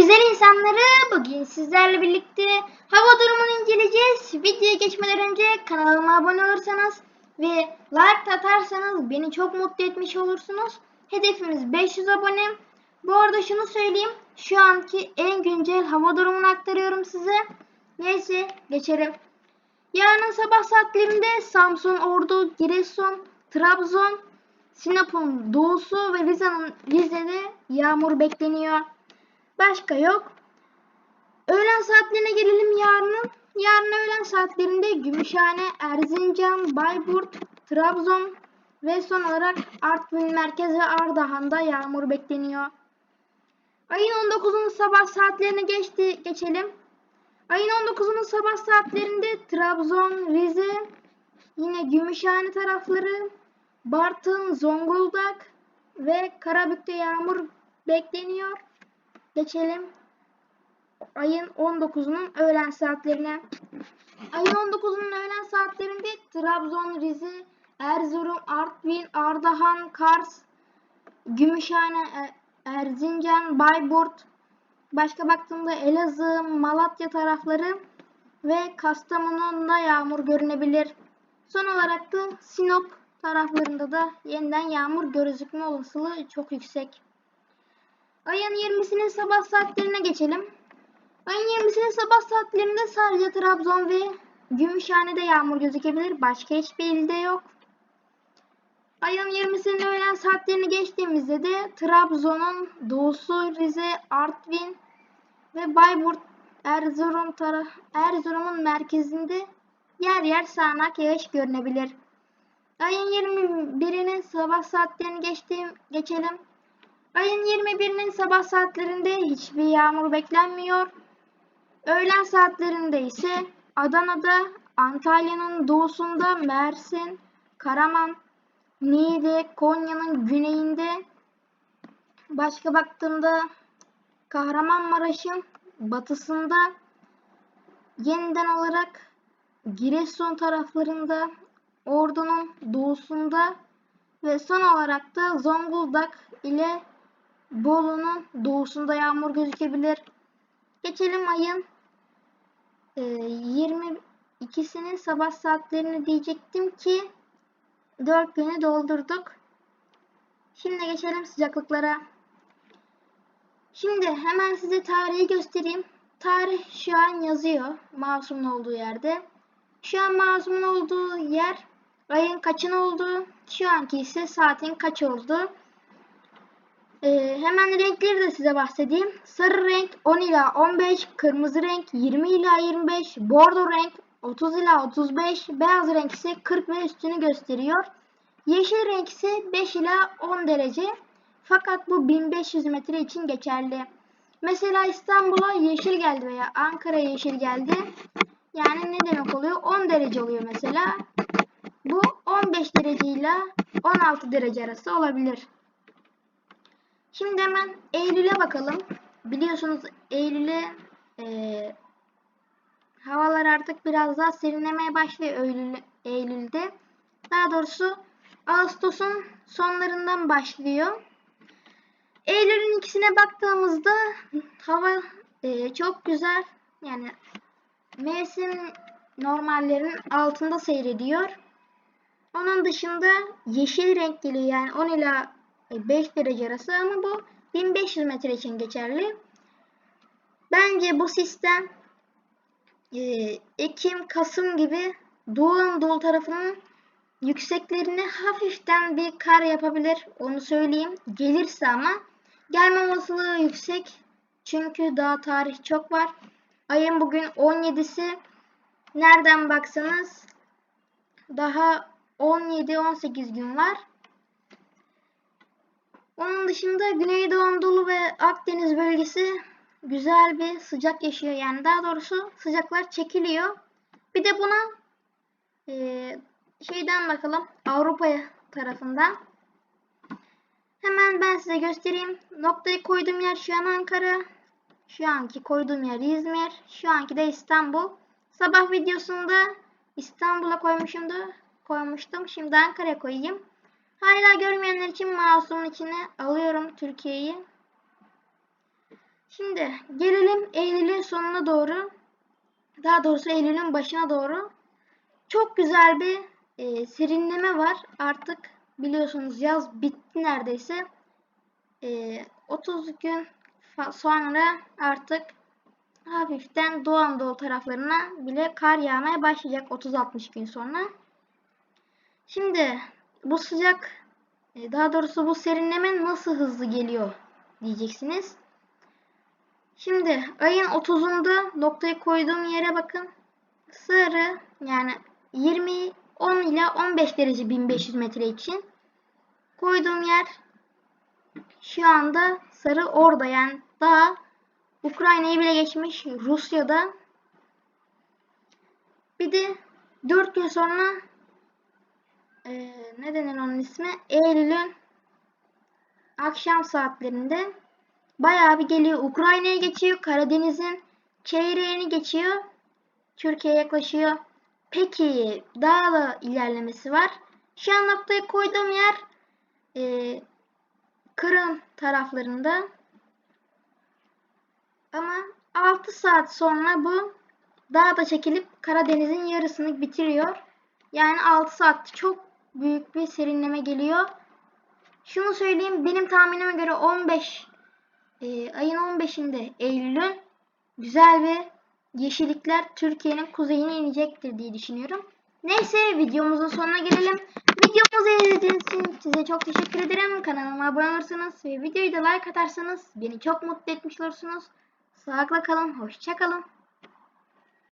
güzel insanları bugün sizlerle birlikte hava durumunu inceleyeceğiz. Videoya geçmeden önce kanalıma abone olursanız ve like atarsanız beni çok mutlu etmiş olursunuz. Hedefimiz 500 abone. Bu arada şunu söyleyeyim. Şu anki en güncel hava durumunu aktarıyorum size. Neyse geçelim. Yarın sabah saatlerinde Samsun, Ordu, Giresun, Trabzon, Sinop'un doğusu ve Rize'nin Rize'de yağmur bekleniyor. Başka yok. Öğlen saatlerine gelelim yarının. Yarın öğlen saatlerinde Gümüşhane, Erzincan, Bayburt, Trabzon ve son olarak Artvin merkez ve Ardahan'da yağmur bekleniyor. Ayın 19'unun sabah saatlerine geçti, geçelim. Ayın 19'unun sabah saatlerinde Trabzon, Rize, yine Gümüşhane tarafları, Bartın, Zonguldak ve Karabük'te yağmur bekleniyor. Geçelim ayın 19'unun öğlen saatlerine. Ayın 19'unun öğlen saatlerinde Trabzon, Rize, Erzurum, Artvin, Ardahan, Kars, Gümüşhane, E- Erzincan, Bayburt, başka baktığımda Elazığ, Malatya tarafları ve Kastamonu'nda yağmur görünebilir. Son olarak da Sinop taraflarında da yeniden yağmur gözükme olasılığı çok yüksek. Ayın 20'sinin sabah saatlerine geçelim. Ayın 20'sinin sabah saatlerinde sadece Trabzon ve Gümüşhane'de yağmur gözükebilir. Başka hiçbir ilde yok. Ayın 20'sinin öğlen saatlerini geçtiğimizde de Trabzon'un doğusu, Rize, Artvin ve Bayburt, Erzurum Erzurum'un merkezinde yer yer sağanak yağış görünebilir. Ayın 21'inin sabah saatlerini geçtiğim, geçelim. Ayın 21'inin sabah saatlerinde hiçbir yağmur beklenmiyor. Öğlen saatlerinde ise Adana'da, Antalya'nın doğusunda, Mersin, Karaman, Niğde, Konya'nın güneyinde, başka baktığımda Kahramanmaraş'ın batısında, yeniden olarak Giresun taraflarında, Ordu'nun doğusunda ve son olarak da Zonguldak ile Bolu'nun doğusunda yağmur gözükebilir. Geçelim ayın e, 22'sinin sabah saatlerini diyecektim ki 4 günü doldurduk. Şimdi geçelim sıcaklıklara. Şimdi hemen size tarihi göstereyim. Tarih şu an yazıyor masumun olduğu yerde. Şu an masumun olduğu yer ayın kaçın olduğu, şu anki ise saatin kaç olduğu. Ee, hemen renkleri de size bahsedeyim. Sarı renk 10 ila 15, kırmızı renk 20 ila 25, bordo renk 30 ila 35, beyaz renk ise 40 ve üstünü gösteriyor. Yeşil renk ise 5 ila 10 derece. Fakat bu 1500 metre için geçerli. Mesela İstanbul'a yeşil geldi veya Ankara'ya yeşil geldi. Yani ne demek oluyor? 10 derece oluyor mesela. Bu 15 derece ile 16 derece arası olabilir. Şimdi hemen Eylül'e bakalım. Biliyorsunuz Eylül'e e, havalar artık biraz daha serinlemeye başlıyor Eylül, Eylül'de. Daha doğrusu Ağustos'un sonlarından başlıyor. Eylül'ün ikisine baktığımızda hava e, çok güzel. Yani mevsim normallerinin altında seyrediyor. Onun dışında yeşil renk geliyor yani 10 ila 5 derece arası ama bu 1500 metre için geçerli. Bence bu sistem e, Ekim, Kasım gibi Doğu Anadolu tarafının yükseklerine hafiften bir kar yapabilir. Onu söyleyeyim. Gelirse ama gelme olasılığı yüksek. Çünkü daha tarih çok var. Ayın bugün 17'si. Nereden baksanız daha 17-18 gün var. Onun dışında Güneydoğu Anadolu ve Akdeniz bölgesi güzel bir sıcak yaşıyor. Yani daha doğrusu sıcaklar çekiliyor. Bir de buna e, şeyden bakalım Avrupa tarafından. Hemen ben size göstereyim. Noktayı koyduğum yer şu an Ankara. Şu anki koyduğum yer İzmir. Şu anki de İstanbul. Sabah videosunda İstanbul'a koymuşumdu. Koymuştum. Şimdi Ankara'ya koyayım. Hala görmeyenler için mouse'umun içine alıyorum Türkiye'yi. Şimdi gelelim Eylül'ün sonuna doğru. Daha doğrusu Eylül'ün başına doğru. Çok güzel bir e, serinleme var. Artık biliyorsunuz yaz bitti neredeyse. E, 30 gün sonra artık hafiften Doğu Anadolu taraflarına bile kar yağmaya başlayacak 30-60 gün sonra. Şimdi bu sıcak e, daha doğrusu bu serinleme nasıl hızlı geliyor diyeceksiniz. Şimdi ayın 30'unda noktayı koyduğum yere bakın. Sarı yani 20 10 ila 15 derece 1500 metre için koyduğum yer şu anda sarı orada yani daha Ukrayna'yı bile geçmiş Rusya'da. Bir de 4 gün sonra e, ne denir onun ismi? Eylül'ün akşam saatlerinde bayağı bir geliyor. Ukrayna'ya geçiyor. Karadeniz'in çeyreğini geçiyor. Türkiye'ye yaklaşıyor. Peki daha da ilerlemesi var. Şu an noktayı koyduğum yer e, Kırım taraflarında. Ama 6 saat sonra bu daha da çekilip Karadeniz'in yarısını bitiriyor. Yani 6 saat çok büyük bir serinleme geliyor. Şunu söyleyeyim benim tahminime göre 15 e, ayın 15'inde Eylül'ün güzel bir yeşillikler Türkiye'nin kuzeyine inecektir diye düşünüyorum. Neyse videomuzun sonuna gelelim. Videomuzu izlediğiniz için size çok teşekkür ederim. Kanalıma abone olursanız ve videoyu da like atarsanız beni çok mutlu etmiş olursunuz. Sağlıkla kalın, hoşça kalın.